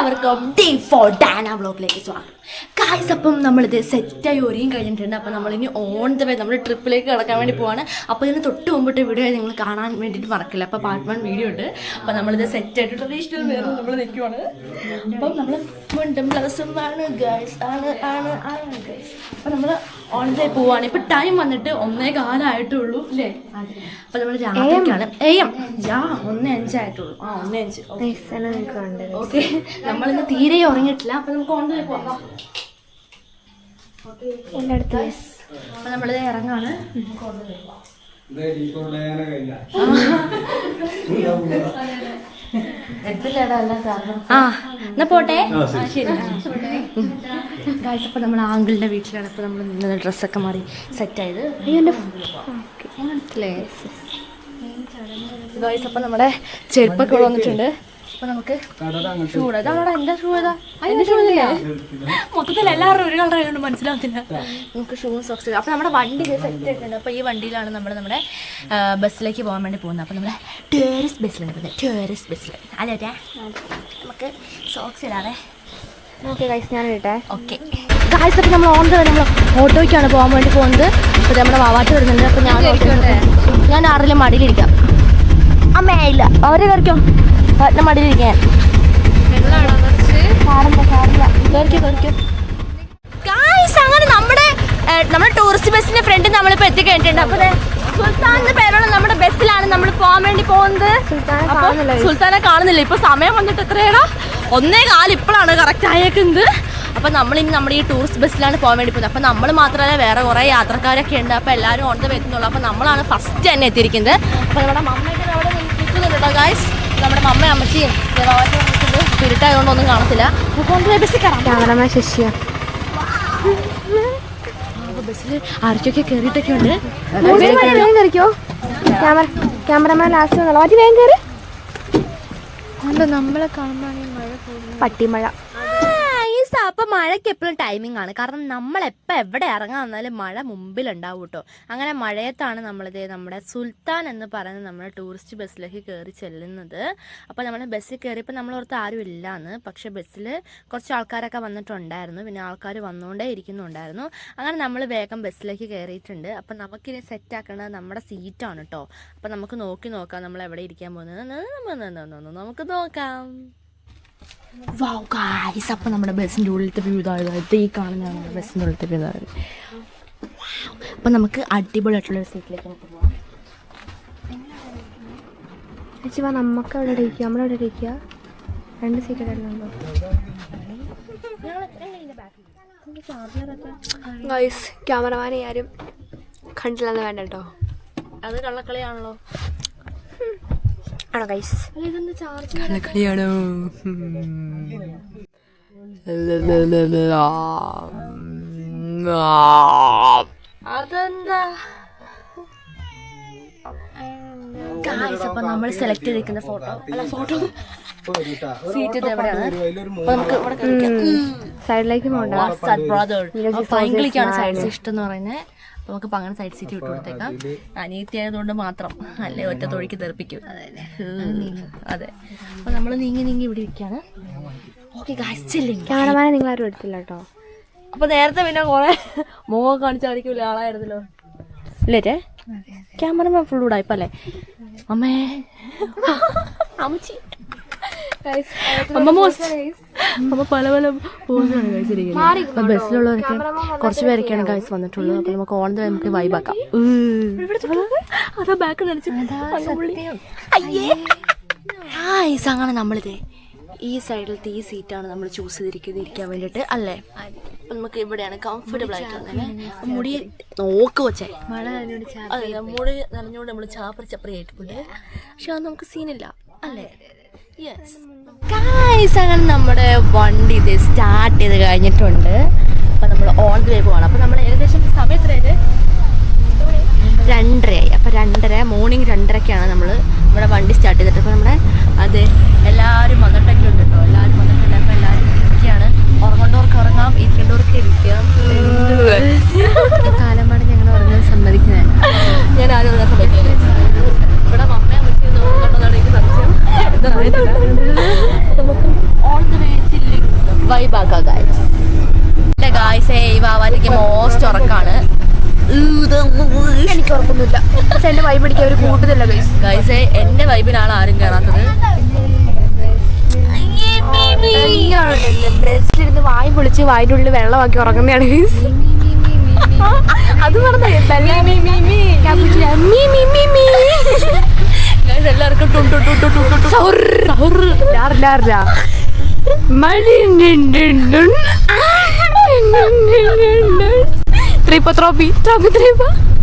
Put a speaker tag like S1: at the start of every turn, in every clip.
S1: എല്ലാവർക്കും day four Dana വ്ളോഗിലേക്ക് സ്വാഗതം. കായ്സ് അപ്പം നമ്മളിത് സെറ്റായി ഒരുങ്ങി കഴിഞ്ഞിട്ടുണ്ട്. അപ്പം നമ്മളിനി ഓൺ ദ വേ നമ്മുടെ ട്രിപ്പിലേക്ക് കിടക്കാൻ വേണ്ടി പോവാണ്. അപ്പോൾ ഇതിന് തൊട്ട് മുമ്പിട്ട് വീഡിയോ നിങ്ങൾ കാണാൻ വേണ്ടിയിട്ട് മറക്കില്ല. അപ്പോൾ പാർട്ട് വൺ വീഡിയോ ഉണ്ട്. അപ്പോൾ നമ്മളിത് സെറ്റായിട്ട് ട്രഡീഷണൽ വേറെ നമ്മൾ നിൽക്കുവാണ് അപ്പം നമ്മൾ മുണ്ടും ബ്ലൗസും ആണ് ഗേൾസ് ആണ് ആണ് ആണ് അപ്പം നമ്മൾ ഓൺ ദ പോവാണ്. ഇപ്പം ടൈം വന്നിട്ട് ഒന്നേ കാലമായിട്ടുള്ളൂ അല്ലേ? അപ്പം നമ്മൾ രാത്രിക്കാണ്. എം യാ ഒന്നേ അഞ്ചായിട്ടുള്ളൂ ആ ഒന്നേ അഞ്ച്. ഓക്കെ നമ്മളിന്ന് തീരെ ഉറങ്ങിയിട്ടില്ല. അപ്പൊ നമുക്ക് ഓൺ ദ പോവാം അപ്പൊ നമ്മളിത് ഇറങ്ങാണ്. ആ എന്നാ പോട്ടെ? ആ, ശരി. ഗായ്സ് അപ്പൊ നമ്മൾ ആങ്കിളിന്റെ വീട്ടിലാണ്. ഇപ്പൊ നമ്മൾ നിന്ന് ഡ്രസ്സൊക്കെ മാറി സെറ്റ് ആയത് ഗായ്സ് അപ്പൊ നമ്മുടെ ചെരുപ്പൊക്കെ ഇവിടെ വന്നിട്ടുണ്ട്. അപ്പൊ നമുക്ക് ഷൂ ഇതാണോടാ എന്റെ ഷൂ ഏതാ എന്റെ ഷൂ ഇല്ല മൊത്തത്തിൽ എല്ലാവരും ഒരു കളർ ആയതുകൊണ്ട് മനസ്സിലാവത്തില്ല നമുക്ക് ഷൂ സോക്സ് അപ്പൊ നമ്മുടെ വണ്ടി സെറ്റ് ആയിട്ടുണ്ട് അപ്പൊ ഈ വണ്ടിയിലാണ് നമ്മൾ നമ്മുടെ ബസ്സിലേക്ക് പോകാൻ വേണ്ടി പോകുന്നത്. അപ്പൊ നമ്മുടെ ടൂറിസ്റ്റ് ബസ്സിലാണ് പോകുന്നത്. ടൂറിസ്റ്റ് ബസ്സിൽ അല്ലേ? നമുക്ക് സോക്സ് ഇടാതെ
S2: ഓക്കെ ഗൈസ് ഞാൻ ഇട്ടെ
S1: ഓക്കെ ഗായ്സ് അപ്പം നമ്മൾ ഓൺ നമ്മൾ ഓട്ടോയ്ക്കാണ് പോകാൻ വേണ്ടി പോകുന്നത്. അപ്പോൾ നമ്മുടെ വാവാട്ട് വരുന്നുണ്ട്. അപ്പോൾ ഞാൻ ഞാൻ ആറിലും മടിയിലിരിക്കാം. അമ്മയായില്ല ഇല്ല. അവരെ കറിക്കോ വാട്ടിന്റെ മടിയിലിരിക്കാൻ. അങ്ങനെ നമ്മുടെ നമ്മുടെ ടൂറിസ്റ്റ് ബസ്സിന്റെ ഫ്രണ്ട് നമ്മളിപ്പോ എത്തിക്കഴിഞ്ഞിട്ടുണ്ട്. അപ്പോൾ സുൽത്താൻ എന്ന പേരുള്ള നമ്മുടെ ബസ്സിലാണ് നമ്മൾ പോകാൻ വേണ്ടി പോകുന്നത്.
S2: സുൽത്താനെ കാണുന്നില്ല
S1: ഇപ്പൊ സമയം വന്നിട്ട് എത്രയാടാ? ഒന്നേ കാലം ഇപ്പോഴാണ് കറക്റ്റ് ആയേക്കുന്നത്. അപ്പൊ നമ്മൾ ഇനി നമ്മുടെ ഈ ടൂറിസ്റ്റ് ബസ്സിലാണ് പോകാൻ വേണ്ടി പോകുന്നത്. അപ്പൊ നമ്മൾ മാത്രമല്ല വേറെ കുറെ യാത്രക്കാരൊക്കെ ഉണ്ട്. അപ്പൊ എല്ലാവരും ഓൺ ദ എത്തുന്നുള്ളൂ. അപ്പൊ നമ്മളാണ് ഫസ്റ്റ് തന്നെ എത്തിയിരിക്കുന്നത്. അപ്പൊ നമ്മുടെ മമ്മയൊക്കെ അവിടെ നിൽക്കുന്നുണ്ടോ ഗായ്സ് നമ്മുടെ മമ്മ അമ്മച്ചിയും കാണത്തില്ല.
S2: ക്യാമറമാൻ ശശിയ.
S1: ബസ്സിൽ ആർക്കൊക്കെ കയറിയിട്ടൊക്കെ ഉണ്ട്?
S2: വേഗം കയറിക്കോ ക്യാമറ ക്യാമറമാൻ ലാസ്റ്റ് വേഗം കയറി നമ്മളെ കാണുമ്പോൾ പട്ടിമഴ.
S1: അപ്പൊ മഴയ്ക്ക് എപ്പോഴും ടൈമിംഗ് ആണ്. കാരണം നമ്മൾ എപ്പോൾ എവിടെ ഇറങ്ങാൻ വന്നാലും മഴ മുമ്പിലുണ്ടാവും കേട്ടോ അങ്ങനെ മഴയത്താണ് നമ്മളിത് നമ്മുടെ സുൽത്താൻ എന്ന് പറയുന്ന നമ്മുടെ ടൂറിസ്റ്റ് ബസ്സിലേക്ക് കയറി ചെല്ലുന്നത്. അപ്പോൾ നമ്മൾ ബസ്സിൽ കയറിയപ്പോൾ നമ്മൾ ഓർത്ത് ആരും ഇല്ലാന്ന്. പക്ഷെ ബസ്സിൽ കുറച്ച് ആൾക്കാരൊക്കെ വന്നിട്ടുണ്ടായിരുന്നു. പിന്നെ ആൾക്കാർ വന്നുകൊണ്ടേ ഇരിക്കുന്നുണ്ടായിരുന്നു. അങ്ങനെ നമ്മൾ വേഗം ബസ്സിലേക്ക് കയറിയിട്ടുണ്ട് അപ്പം നമുക്കിനി സെറ്റ് ആക്കേണ്ടത് നമ്മുടെ സീറ്റാണ് കേട്ടോ അപ്പം നമുക്ക് നോക്കി നോക്കാം നമ്മൾ എവിടെ ഇരിക്കാൻ പോകുന്നത്. നമുക്ക് നോക്കാം. വാവ് ഗായ്സ് അപ്പം നമ്മുടെ ബസ്സിന്റെ ഉള്ളിലത്തെ വ്യൂ ഇതായത് ഈ കാണുന്ന നമ്മുടെ ബസ്സിന്റെ ഉള്ളിലത്തെ വ്യൂ ഇതായത് അപ്പം നമുക്ക് അടിപൊളിയായിട്ടുള്ള ഒരു സീറ്റിലേക്ക് നമുക്ക് പോകാം
S2: ചേച്ചി വാ നമുക്ക് അവിടെ ഇരിക്കുക നമ്മളവിടെ ഇരിക്കുക രണ്ട് സീറ്റ് ഗൈസ് ക്യാമറമാനെ ആരും കണ്ടില്ലെന്ന് വേണ്ട കേട്ടോ.
S1: അത് കള്ളക്കളിയാണല്ലോ.
S2: ആണോ ഗൈസ്
S3: കള്ളക്കളിയാണോ
S1: അതെന്താ? ഗായ്സ് അപ്പം നമ്മൾ സെലക്ട് ചെയ്തിരിക്കുന്ന ഫോട്ടോ അല്ല ഫോട്ടോ സീറ്റ് എവിടെയാണ്? നമുക്ക് ഇവിടെ
S2: സൈഡിലേക്ക് പോകണ്ട.
S1: ബ്രദർ സൈഡ് ഇഷ്ടം എന്ന് പറയുന്നത് നമുക്ക് അങ്ങനെ സൈഡ് സീറ്റ് വിട്ടു കൊടുത്തേക്കാം. അനിയത്തിയായതുകൊണ്ട് മാത്രം അല്ലേ? ഒറ്റ തൊഴിക്ക് തെറിപ്പിക്കും. അതെ അപ്പൊ നമ്മൾ നീങ്ങി നീങ്ങി ഇവിടെ ഇരിക്കാണ്. ഓക്കെ
S2: ക്യാമറമാനെ നിങ്ങൾ ആരും എടുത്തില്ല കേട്ടോ.
S1: അപ്പൊ നേരത്തെ പിന്നെ കൊറേ മുഖം കാണിച്ചായിരിക്കും ആളായിരുന്നല്ലോ. ഇല്ലേ ക്യാമറമാൻ ഫുൾ ഉടായിപ്പല്ലേ? അമ്മേ. അമ്മച്ചി. അമ്മ പല പല പോസാണ് കഴിച്ചിരിക്കുന്നത് ബസ്സിലുള്ളവരൊക്കെ കുറച്ച് പേരൊക്കെയാണ് ഗൈസ് വന്നിട്ടുള്ളത്. അപ്പൊ നമുക്ക് ഓൺ ദ നമുക്ക് വൈബാക്കാം അതാ ബാക്ക് അങ്ങനെ നമ്മളിതേ ഈ സൈഡിലത്തെ ഈ സീറ്റാണ് നമ്മൾ ചൂസ് ചെയ്തിരിക്കുന്നത് ഇരിക്കാൻ വേണ്ടിയിട്ട് അല്ലേ? നമുക്ക് ഇവിടെയാണ് കംഫർട്ടബിൾ ആയിട്ട് അങ്ങനെ മുടി നോക്ക് വെച്ചേ മുടി നനഞ്ഞുകൊണ്ട് നമ്മൾ ചാപ്പറി ചപ്പറി ആയിട്ടുണ്ട്. പക്ഷെ അത് നമുക്ക് സീനില്ല അല്ലേ? ഗായ്സ് അങ്ങനെ നമ്മുടെ വണ്ടി ഇത് സ്റ്റാർട്ട് ചെയ്ത് കഴിഞ്ഞിട്ടുണ്ട്. അപ്പൊ നമ്മൾ ഓൺ ദ വേ പോകണം അപ്പൊ നമ്മൾ ഏകദേശം സമയം എത്രയായിട്ട് രണ്ടരയായി. അപ്പോൾ രണ്ടര മോർണിംഗ് രണ്ടരക്കാണ് നമ്മൾ നമ്മുടെ വണ്ടി സ്റ്റാർട്ട് ചെയ്തിട്ട്. അപ്പോൾ നമ്മുടെ അത് എല്ലാവരും വന്നിട്ടൊക്കെ ഉണ്ട് കേട്ടോ എല്ലാവരും വന്നിട്ടുണ്ട്. അപ്പോൾ എല്ലാവരും ഇരിക്കുകയാണ്. ഉറങ്ങേണ്ടവർക്ക് ഉറങ്ങാം. ഇരിക്കേണ്ടവർക്ക് ഇരിക്കാം.
S2: കാലമാണ് ഞങ്ങൾ ഉറങ്ങാൻ സമ്മതിക്കുന്നത്
S1: ഞാൻ ആരും ഉറങ്ങാൻ സമ്മതിക്കുന്നത് ഇവിടെ മമ്മയെ വെച്ച് നോക്കണമെന്നാണ് എനിക്ക് സംശയം എന്താ അറിയത്തില്ല. നമുക്ക് ഓൺ ദ വേ വൈബാക്കാം ഗായ്സ് എന്റെ ഗായ്സേ ഈ വാവാറ്റിക്ക് മോസ്റ്റ് ഉറക്കാണ്
S2: ഉറപ്പൊന്നുമില്ല. പക്ഷെ എന്റെ വൈബ് അടിക്കാൻ ഒരു കൂട്ടുന്നില്ല ഗൈസ്
S1: എന്റെ വൈബിലാണ് ആരും കയറാത്തത്
S2: ബ്രസ്റ്റിലിരുന്ന് വായി പൊളിച്ച് വായിന്റെ ഉള്ളിൽ വെള്ളമാക്കി ഉറങ്ങുന്നതാണ് ഗൈസ് അത് പറഞ്ഞ
S1: എല്ലാവർക്കും ടും ടും ടും ടും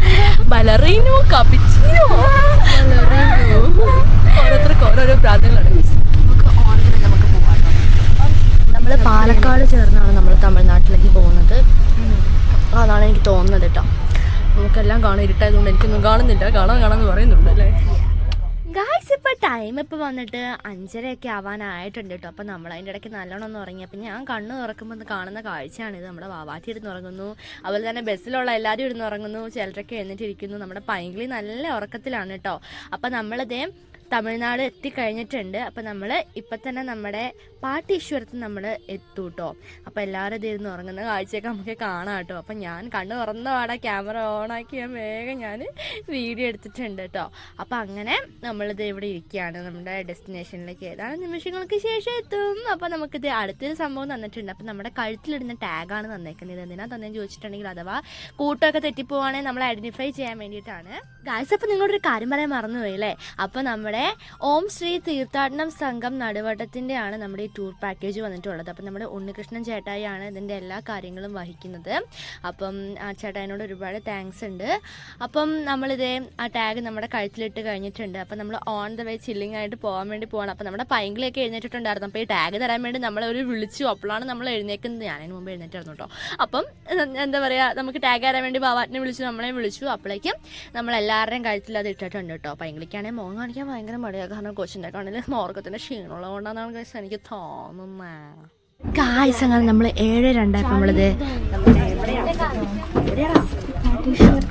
S1: ടും
S2: കപിച്ചിനോ
S1: ബലറീനോ ഓരോരുത്തർക്ക് ഓരോരോ പ്രാന്തങ്ങളാണ് നമ്മൾ പാലക്കാട് ചേർന്നാണ് നമ്മൾ തമിഴ്നാട്ടിലേക്ക് പോകുന്നത്. അതാണ് എനിക്ക് തോന്നുന്നത് കേട്ടോ. നമുക്കെല്ലാം കാണാൻ ഇരുട്ടായതുകൊണ്ട് എനിക്കൊന്നും കാണുന്നില്ല. കാണാൻ കാണാന്ന് പറയുന്നുണ്ട് അല്ലേ? ഗായ്സ് ഇപ്പോൾ ടൈം ഇപ്പോൾ വന്നിട്ട് അഞ്ചരയൊക്കെ ആവാനായിട്ടുണ്ട് കേട്ടോ അപ്പോൾ നമ്മൾ അതിന്റെ ഇടയ്ക്ക് നല്ലോണം ഒന്ന് ഉറങ്ങി. അപ്പോൾ ഞാൻ കണ്ണ് തുറക്കുമ്പോൾ കാണുന്ന കാഴ്ചയാണിത് നമ്മുടെ വാവാറ്റി ഇരുന്ന് ഉറങ്ങുന്നു. അതുപോലെ തന്നെ ബസ്സിലുള്ള എല്ലാവരും ഇരുന്ന് ഉറങ്ങുന്നു. ചിലരൊക്കെ എഴുന്നേറ്റിരിക്കുന്നു. നമ്മുടെ പൈങ്കിളി നല്ല ഉറക്കത്തിലാണ് കേട്ടോ അപ്പോൾ നമ്മളിതേ തമിഴ്നാട് എത്തിക്കഴിഞ്ഞിട്ടുണ്ട്. അപ്പോൾ നമ്മൾ ഇപ്പം തന്നെ നമ്മുടെ പാട്ടീശ്വരത്ത് നമ്മൾ എത്തും കേട്ടോ അപ്പോൾ എല്ലാവരും ഇതിരുന്ന് ഉറങ്ങുന്ന കാഴ്ചയൊക്കെ നമുക്ക് കാണാം കേട്ടോ അപ്പം ഞാൻ കണ്ണ് തുറന്ന പാടെ ക്യാമറ ഓണാക്കി ഞാൻ വേഗം ഞാൻ വീഡിയോ എടുത്തിട്ടുണ്ട് കേട്ടോ അപ്പോൾ അങ്ങനെ നമ്മളിത് ഇവിടെ ഇരിക്കുകയാണ്. നമ്മുടെ ഡെസ്റ്റിനേഷനിലേക്ക് ഏതാനും നിമിഷങ്ങൾക്ക് ശേഷം എത്തും. അപ്പോൾ നമുക്കിത് അടുത്തൊരു സംഭവം തന്നിട്ടുണ്ട്. അപ്പോൾ നമ്മുടെ കഴുത്തിലിടുന്ന ടാഗാണ് തന്നേക്കുന്നത്. എന്തിനാ തന്നേന്ന് ചോദിച്ചിട്ടുണ്ടെങ്കിൽ അഥവാ കൂട്ടമൊക്കെ തെറ്റിപ്പോവാണെങ്കിൽ നമ്മൾ ഐഡന്റിഫൈ ചെയ്യാൻ വേണ്ടിയിട്ടാണ്. ഗായ്സ് അപ്പോൾ നിങ്ങളൊരു കാര്യം പറയാൻ മറന്നുപോയി അല്ലേ? അപ്പോൾ നമ്മുടെ ഓം ശ്രീ തീർത്ഥാടനം സംഘം നടുവട്ടത്തിന്റെയാണ് നമ്മുടെ ഈ ടൂർ പാക്കേജ് വന്നിട്ടുള്ളത്. അപ്പം നമ്മുടെ ഉണ്ണികൃഷ്ണൻ ചേട്ടായിയാണ് ഇതിന്റെ എല്ലാ കാര്യങ്ങളും വഹിക്കുന്നത്. അപ്പം ആ ചേട്ടായിനോട് ഒരുപാട് താങ്ക്സ് ഉണ്ട്. അപ്പം നമ്മളിതേ ആ ടാഗ് നമ്മുടെ കഴുത്തിലിട്ട് കഴിഞ്ഞിട്ടുണ്ട്. അപ്പം നമ്മൾ ഓൺ ദ വേ ചില്ലിങ് ആയിട്ട് പോകാൻ വേണ്ടി പോകണം അപ്പം നമ്മുടെ പൈങ്കിളിയൊക്കെ എഴുന്നേറ്റിട്ടുണ്ടായിരുന്നു. അപ്പോൾ ഈ ടാഗ് തരാൻ വേണ്ടി നമ്മളൊരു വിളിച്ചു. അപ്പോഴാണ് നമ്മൾ എഴുന്നേക്കുന്നത്. ഞാനതിന് മുമ്പ് എഴുന്നേറ്റായിരുന്നു കേട്ടോ. അപ്പം എന്താ പറയുക നമുക്ക് ടാഗ് തരാൻ വേണ്ടി ബാവാറ്റിനെ വിളിച്ചു. നമ്മളെ വിളിച്ചു. അപ്പോഴേക്കും നമ്മൾ എല്ലാവരുടെയും കഴുത്തിൽ അത് ഇട്ടിട്ടുണ്ട് കേട്ടോ. പൈങ്കിളിക്കാണെങ്കിൽ മുഖം കാണിക്കാൻ ഭയങ്കര മടിയാണ് കാരണം കൊച്ചിന്റെ കണ്ണിൽ മോർക്കത്തിന്റെ ക്ഷീണമുള്ളത് കൊണ്ടാണ് guys എനിക്ക് അങ്ങനെ നമ്മൾ ഏഴ് രണ്ടായപ്പോൾ നമ്മളിത്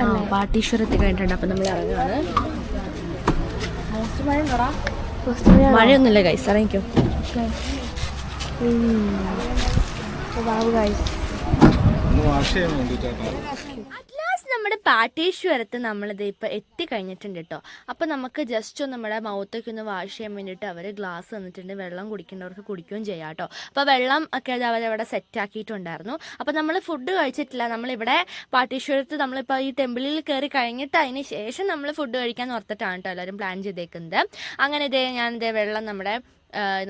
S1: ആ പാട്ടീശ്വരം എത്തി കഴിഞ്ഞിട്ടുണ്ട്. അപ്പം നമ്മൾ ഇറങ്ങുകയാണ് മഴയൊന്നുമില്ല ഗൈസ് ഇറങ്ങിക്കോ. അറ്റ്ലാസ്റ്റ് നമ്മുടെ പാട്ടേശ്വരത്ത് നമ്മളിത് ഇപ്പം എത്തിക്കഴിഞ്ഞിട്ടുണ്ട് കേട്ടോ അപ്പം നമുക്ക് ജസ്റ്റ് ഒന്ന് നമ്മുടെ മൗത്തൊക്കെ ഒന്ന് വാഷ് ചെയ്യാൻ വേണ്ടിയിട്ട് അവർ ഗ്ലാസ് തന്നിട്ടുണ്ട്. വെള്ളം കുടിക്കേണ്ടവർക്ക് കുടിക്കുകയും ചെയ്യാം കേട്ടോ അപ്പോൾ വെള്ളം ഒക്കെ അത് അവരവിടെ സെറ്റ് ആക്കിയിട്ടുണ്ടായിരുന്നു. അപ്പോൾ നമ്മൾ ഫുഡ് കഴിച്ചിട്ടില്ല. നമ്മളിവിടെ പാട്ടേശ്വരത്ത് നമ്മളിപ്പോൾ ഈ ടെമ്പിളിൽ കയറി കഴിഞ്ഞിട്ട് അതിന് ശേഷം നമ്മൾ ഫുഡ് കഴിക്കാൻ ഓർത്തിട്ടാണ് കേട്ടോ എല്ലാവരും പ്ലാൻ ചെയ്തേക്കുന്നത്. അങ്ങനെ ഇതേ ഞാനിതേ വെള്ളം നമ്മുടെ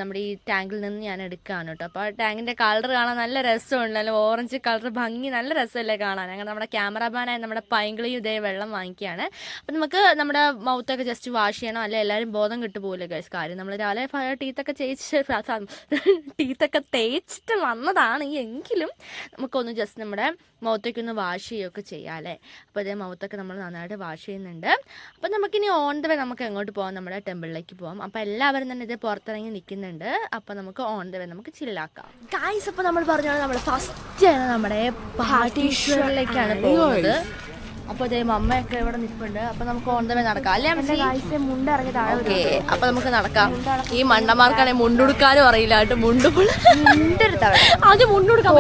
S1: നമ്മുടെ ഈ ടാങ്കിൽ നിന്ന് ഞാൻ എടുക്കുകയാണ് കേട്ടോ. അപ്പോൾ ടാങ്കിന്റെ കളർ കാണാൻ നല്ല രസമുണ്ട്. നല്ല ഓറഞ്ച് കളർ ഭംഗി നല്ല രസമല്ലേ കാണാൻ. അങ്ങനെ നമ്മുടെ ക്യാമറമാനായ നമ്മുടെ പൈങ്കിളിയും ഇതേ വെള്ളം വാങ്ങിക്കുകയാണ്. അപ്പോൾ നമുക്ക് നമ്മുടെ മൗത്തൊക്കെ ജസ്റ്റ് വാഷ് ചെയ്യണം. അല്ലെ? എല്ലാവരും ബോധം കിട്ടു പോലെ ഗൈസ് കാര്യം നമ്മൾ രാവിലെ ടീത്തൊക്കെ തേച്ച് ടീത്തൊക്കെ തേച്ചിട്ട് വന്നതാണ്. എങ്കിലും നമുക്കൊന്ന് ജസ്റ്റ് നമ്മുടെ മൗത്തൊക്കെ ഒന്ന് വാഷ് ചെയ്യുകയൊക്കെ ചെയ്യാം അല്ലേ? അപ്പോൾ ഇതേ മൗത്തൊക്കെ നമ്മൾ നന്നായിട്ട് വാഷ് ചെയ്യുന്നുണ്ട്. അപ്പോൾ നമുക്കിനി ഓൺ ദ വേ നമുക്ക് എങ്ങോട്ട് പോകാം നമ്മുടെ ടെമ്പിളിലേക്ക് പോകാം അപ്പോൾ എല്ലാവരും തന്നെ ഇത് പുറത്തിറങ്ങി നിൽക്കുന്നുണ്ട്. അപ്പോൾ നമുക്ക് ഓൺ ദ വേ നമുക്ക് ചില്ലാക്കാം ഗായ്സ് അപ്പോൾ നമ്മൾ പറഞ്ഞാൽ നമ്മൾ ഫസ്റ്റ് ആണ് നമ്മുടെ പാട്ടീശ്വറിലേക്കാണ് പോകുന്നത്. അപ്പോൾ ഇതേ മമ്മയൊക്കെ ഇവിടെ നിൽപ്പുണ്ട് അപ്പോൾ നമുക്ക് ഓൺ ദ വേ നടക്കാം. അല്ലേ ഓക്കെ അപ്പൊ നമുക്ക് നടക്കാം. ഈ മണ്ണമാർക്കാണെങ്കിൽ മുണ്ടുടുക്കാനും അറിയില്ല കേട്ടോ. മുണ്ട് ആദ്യം മുണ്ടുടുക്കാൻ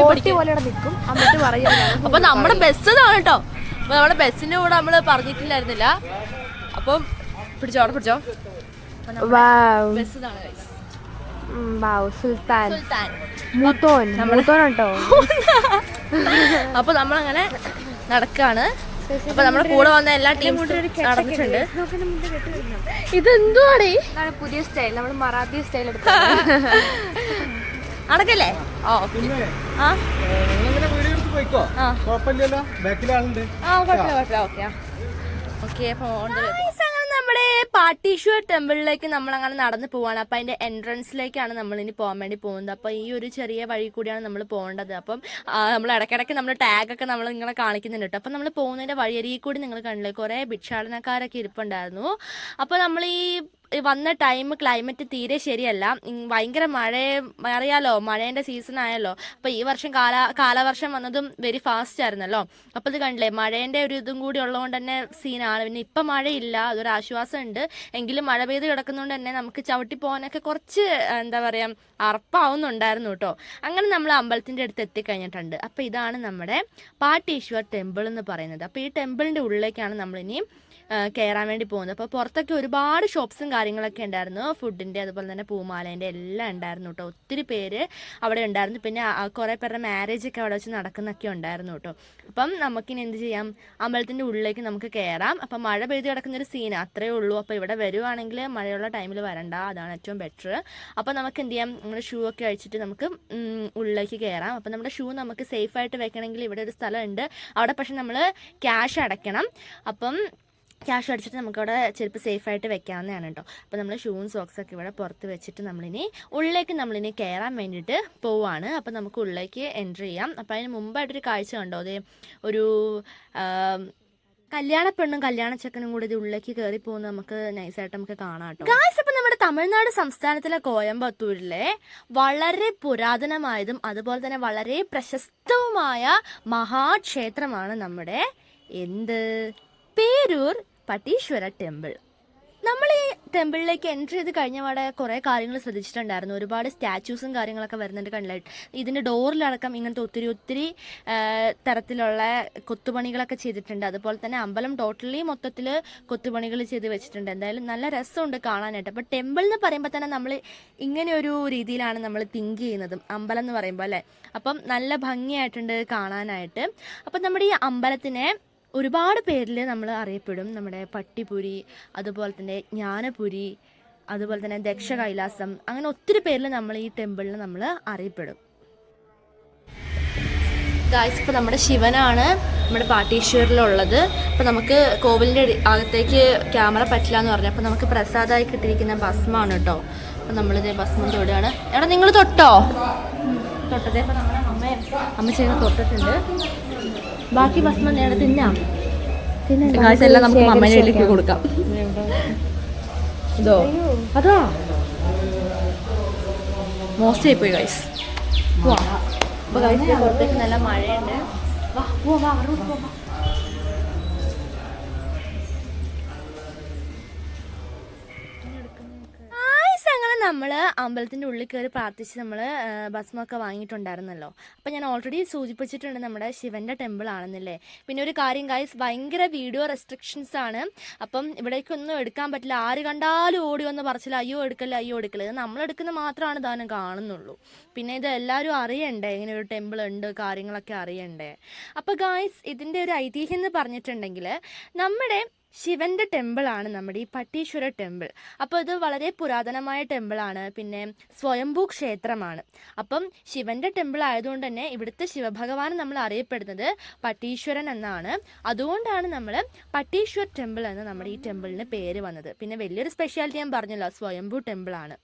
S1: നമ്മുടെ ബസ് ഇതാണ് കേട്ടോ. അപ്പൊ നമ്മുടെ ബസ്സിന്റെ കൂടെ നമ്മൾ പറഞ്ഞിട്ടില്ലായിരുന്നില്ല. അപ്പം പിടിച്ചോ അവിടെ പിടിച്ചോ. ബസ് ഇതാണ്
S2: സുൽത്താൻ.
S1: സുൽത്താൻ.
S2: മൂത്തോൻ. മൂത്തോൻ കേട്ടോ
S1: അപ്പൊ നമ്മളങ്ങനെ നടക്കാണ്. അപ്പൊ നമ്മുടെ കൂടെ വന്ന എല്ലാ ടീംസും നടന്നിട്ടുണ്ട്. ഇതെന്തുവാണ്
S2: ഇതാണ് പുതിയ സ്റ്റൈൽ നമ്മൾ മറാത്തി സ്റ്റൈൽ എടുത്തു
S1: നടക്കല്ലേ? ഓ ആ. ഓക്കെ ഓക്കെ അപ്പോൾ അങ്ങനെ നമ്മുടെ പാട്ടീശ്വർ ടെമ്പിളിലേക്ക് നമ്മൾ അങ്ങനെ നടന്നു പോവാണ്. അപ്പം അതിന്റെ എൻട്രൻസിലേക്കാണ് നമ്മൾ ഇനി പോകാൻ വേണ്ടി പോകുന്നത്. അപ്പം ഈ ഒരു ചെറിയ വഴി കൂടിയാണ് നമ്മൾ പോകേണ്ടത്. അപ്പം നമ്മൾ ഇടയ്ക്കിടയ്ക്ക് നമ്മൾ ടാഗൊക്കെ നമ്മൾ ഇങ്ങനെ കാണിക്കുന്നുണ്ട് കേട്ടോ. അപ്പം നമ്മൾ പോകുന്നതിന്റെ വഴിയരികിൽ കൂടി നിങ്ങൾ കണ്ടില്ലേ കുറേ ഭിക്ഷാടനക്കാരൊക്കെ ഇരിപ്പുണ്ടായിരുന്നു. അപ്പോൾ നമ്മൾ ഈ വന്ന ടൈം ക്ലൈമറ്റ് തീരെ ശരിയല്ല. ഭയങ്കര മഴ അറിയാലോ മഴേന്റെ സീസൺ ആയല്ലോ. അപ്പൊ ഈ വർഷം കാല കാലവർഷം വന്നതും വെരി ഫാസ്റ്റ് ആയിരുന്നല്ലോ. അപ്പൊ ഇത് കണ്ടില്ലേ? മഴേന്റെ ഒരു ഇതും കൂടി ഉള്ളതുകൊണ്ട് തന്നെ സീനാണ് പിന്നെ ഇപ്പൊ മഴയില്ല. അതൊരു ആശ്വാസം ഉണ്ട് എങ്കിലും മഴ പെയ്ത് കിടക്കുന്നതുകൊണ്ട് തന്നെ നമുക്ക് ചവിട്ടി പോകാനൊക്കെ കുറച്ച് എന്താ പറയാ അറപ്പാവുന്നുണ്ടായിരുന്നു കേട്ടോ. അങ്ങനെ നമ്മൾ അമ്പലത്തിന്റെ അടുത്ത് എത്തിക്കഴിഞ്ഞിട്ടുണ്ട്. അപ്പൊ ഇതാണ് നമ്മുടെ പാട്ടീശ്വർ ടെമ്പിൾ എന്ന് പറയുന്നത്. അപ്പൊ ഈ ടെമ്പിളിന്റെ ഉള്ളിലേക്കാണ് നമ്മളിനി കയറാൻ വേണ്ടി പോകുന്നത് അപ്പോൾ പുറത്തൊക്കെ ഒരുപാട് ഷോപ്സും കാര്യങ്ങളൊക്കെ ഉണ്ടായിരുന്നു. ഫുഡിന്റെ അതുപോലെ തന്നെ പൂമാലേന്റെ എല്ലാം ഉണ്ടായിരുന്നു കേട്ടോ. ഒത്തിരി പേര് അവിടെ ഉണ്ടായിരുന്നു. പിന്നെ കുറേ പേരുടെ മാരേജ് ഒക്കെ അവിടെ വെച്ച് നടക്കുന്നൊക്കെ ഉണ്ടായിരുന്നു കേട്ടോ. അപ്പം നമുക്കിനി എന്ത് ചെയ്യാം? അമ്പലത്തിന്റെ ഉള്ളിലേക്ക് നമുക്ക് കയറാം അപ്പം മഴ പെയ്ത് കിടക്കുന്നൊരു സീൻ അത്രേ ഉള്ളൂ. അപ്പോൾ ഇവിടെ വരുവാണെങ്കിൽ മഴയുള്ള ടൈമിൽ വരണ്ട. അതാണ് ഏറ്റവും ബെറ്റർ അപ്പോൾ നമുക്ക് എന്ത് ചെയ്യാം? നമ്മുടെ ഷൂ ഒക്കെ അഴിച്ചിട്ട് നമുക്ക് ഉള്ളിലേക്ക് കയറാം അപ്പം നമ്മുടെ ഷൂ നമുക്ക് സേഫായിട്ട് വെക്കണമെങ്കിൽ ഇവിടെ ഒരു സ്ഥലമുണ്ട്. അവിടെ പക്ഷെ നമ്മൾ ക്യാഷ് അടയ്ക്കണം. അപ്പം ക്യാഷ് അടിച്ചിട്ട് നമുക്കവിടെ ചെരുപ്പ് സേഫായിട്ട് വെക്കാവുന്നതാണ് കേട്ടോ അപ്പോൾ നമ്മൾ ഷൂവും സോക്സും ഒക്കെ ഇവിടെ പുറത്ത് വെച്ചിട്ട് നമ്മളിനി ഉള്ളിലേക്ക് നമ്മളിനി കയറാൻ വേണ്ടിയിട്ട് പോവാണ്. അപ്പോൾ നമുക്ക് ഉള്ളിലേക്ക് എന്റർ ചെയ്യാം. അപ്പോൾ അതിന് മുമ്പായിട്ടൊരു കാഴ്ച കണ്ടോ? അതെ ഒരു കല്യാണ പെണ്ണും കല്യാണ ചെക്കനും കൂടി ഇത് ഉള്ളിലേക്ക് കയറി പോകുന്നത് നമുക്ക് നൈസായിട്ട് നമുക്ക് കാണാം കേട്ടോ ഗായ്സ് അപ്പം നമ്മുടെ തമിഴ്നാട് സംസ്ഥാനത്തിലെ കോയമ്പത്തൂരിലെ വളരെ പുരാതനമായതും അതുപോലെ തന്നെ വളരെ പ്രശസ്തവുമായ മഹാക്ഷേത്രമാണ് നമ്മുടെ എന്ത്? പേരൂർ പട്ടീശ്വര ടെമ്പിൾ. നമ്മൾ ഈ ടെമ്പിളിലേക്ക് എൻട്രി ചെയ്ത് കഴിഞ്ഞ പാടെ കുറേ കാര്യങ്ങൾ ശ്രദ്ധിച്ചിട്ടുണ്ടായിരുന്നു. ഒരുപാട് സ്റ്റാച്യൂസും കാര്യങ്ങളൊക്കെ വരുന്നുണ്ട് കണ്ടിട്ട് ഇതിന്റെ ഡോറിലടക്കം ഇങ്ങനത്തെ ഒത്തിരി ഒത്തിരി തരത്തിലുള്ള കൊത്തുപണികളൊക്കെ ചെയ്തിട്ടുണ്ട്. അതുപോലെ തന്നെ അമ്പലം ടോട്ടലി മൊത്തത്തിൽ കൊത്തുപണികൾ ചെയ്ത് വെച്ചിട്ടുണ്ട്. എന്തായാലും നല്ല രസമുണ്ട് കാണാനായിട്ട്. അപ്പോൾ ടെമ്പിൾ എന്ന് പറയുമ്പോൾ തന്നെ നമ്മൾ ഇങ്ങനെ ഒരു രീതിയിലാണ് നമ്മൾ തിങ്ക് ചെയ്യുന്നത്. അമ്പലം എന്ന് പറയുമ്പോൾ അല്ലേ? അപ്പം നല്ല ഭംഗിയായിട്ടുണ്ട് കാണാനായിട്ട്. അപ്പം നമ്മുടെ ഈ അമ്പലത്തിനെ ഒരുപാട് പേരിൽ നമ്മൾ അറിയപ്പെടും. നമ്മുടെ പട്ടിപുരി അതുപോലെ തന്നെ ജ്ഞാനപുരി അതുപോലെ തന്നെ ദക്ഷ കൈലാസം അങ്ങനെ ഒത്തിരി പേരിൽ നമ്മൾ ഈ ടെമ്പിളിൽ നമ്മൾ അറിയപ്പെടും. ഗായ്സ് ഇപ്പോൾ നമ്മുടെ ശിവനാണ് നമ്മുടെ പാട്ടീശ്വരിലുള്ളത്. അപ്പോൾ നമുക്ക് കോവിലിന്റെ അകത്തേക്ക് ക്യാമറ പറ്റില്ല എന്ന് പറഞ്ഞു. അപ്പോൾ നമുക്ക് പ്രസാദമായി കിട്ടിയിരിക്കുന്ന ഭസ്മാണ് കേട്ടോ. അപ്പോൾ നമ്മളിത് ഭസ്മം തൊടുകയാണ് എടാ നിങ്ങൾ തൊട്ടോ? തൊട്ടതേ അപ്പോൾ നമ്മുടെ അമ്മ അമ്മ ചെയ്യുന്ന തൊട്ടിട്ടുണ്ട്. ബാക്കി ഭക്ഷണം നേരെ തിന്നാം.
S3: കാശ് എല്ലാം നമുക്ക് കൊടുക്കാം. ഇതോ?
S1: അതാ?
S3: ഗൈസ്
S1: അപ്പോൾ പുറത്തേക്ക് നല്ല മഴയുണ്ട്. വാ പോവാ വാ നമ്മൾ അമ്പലത്തിന്റെ ഉള്ളിൽ കയറി പ്രാർത്ഥിച്ച് നമ്മൾ ഭസ്മൊക്കെ വാങ്ങിയിട്ടുണ്ടായിരുന്നല്ലോ. അപ്പം ഞാൻ ഓൾറെഡി സൂചിപ്പിച്ചിട്ടുണ്ട് നമ്മുടെ ശിവന്റെ ടെമ്പിൾ ആണെന്നല്ലേ. പിന്നെ ഒരു കാര്യം ഗായ്സ് ഭയങ്കര വീഡിയോ റെസ്ട്രിക്ഷൻസ് ആണ്. അപ്പം ഇവിടേക്കൊന്നും എടുക്കാൻ പറ്റില്ല. ആര് കണ്ടാലും ഓടി വന്ന് പറച്ചില്ല അയ്യോ എടുക്കല്ല അയ്യോ എടുക്കല്ല. നമ്മൾ എടുക്കുന്ന മാത്രമാണ് ദാനം കാണുന്നുള്ളൂ. പിന്നെ ഇത് എല്ലാവരും അറിയണ്ടേ? ഇങ്ങനെ ഒരു ടെമ്പിൾ ഉണ്ട് കാര്യങ്ങളൊക്കെ അറിയണ്ടേ? അപ്പോൾ ഗായ്സ് ഇതിന്റെ ഒരു ഐതിഹ്യം എന്ന് പറഞ്ഞിട്ടുണ്ടെങ്കിൽ നമ്മുടെ ശിവന്റെ ടെമ്പിൾ ആണ് നമ്മുടെ ഈ പട്ടീശ്വര ടെമ്പിൾ. അപ്പോൾ ഇത് വളരെ പുരാതനമായ ടെമ്പിൾ ആണ് പിന്നെ സ്വയംഭൂ ക്ഷേത്രമാണ്. അപ്പം ശിവന്റെ ടെമ്പിൾ ആയതുകൊണ്ട് തന്നെ ഇവിടുത്തെ ശിവഭഗവാൻ നമ്മൾ അറിയപ്പെടുന്നത് പട്ടീശ്വരൻ എന്നാണ്. അതുകൊണ്ടാണ് നമ്മൾ പട്ടീശ്വർ ടെമ്പിൾ എന്ന് നമ്മുടെ ഈ ടെമ്പിളിന് പേര് വന്നത്. പിന്നെ വലിയൊരു സ്പെഷ്യാലിറ്റി ഞാൻ പറഞ്ഞല്ലോ സ്വയംഭൂ ടെമ്പിളാണ്.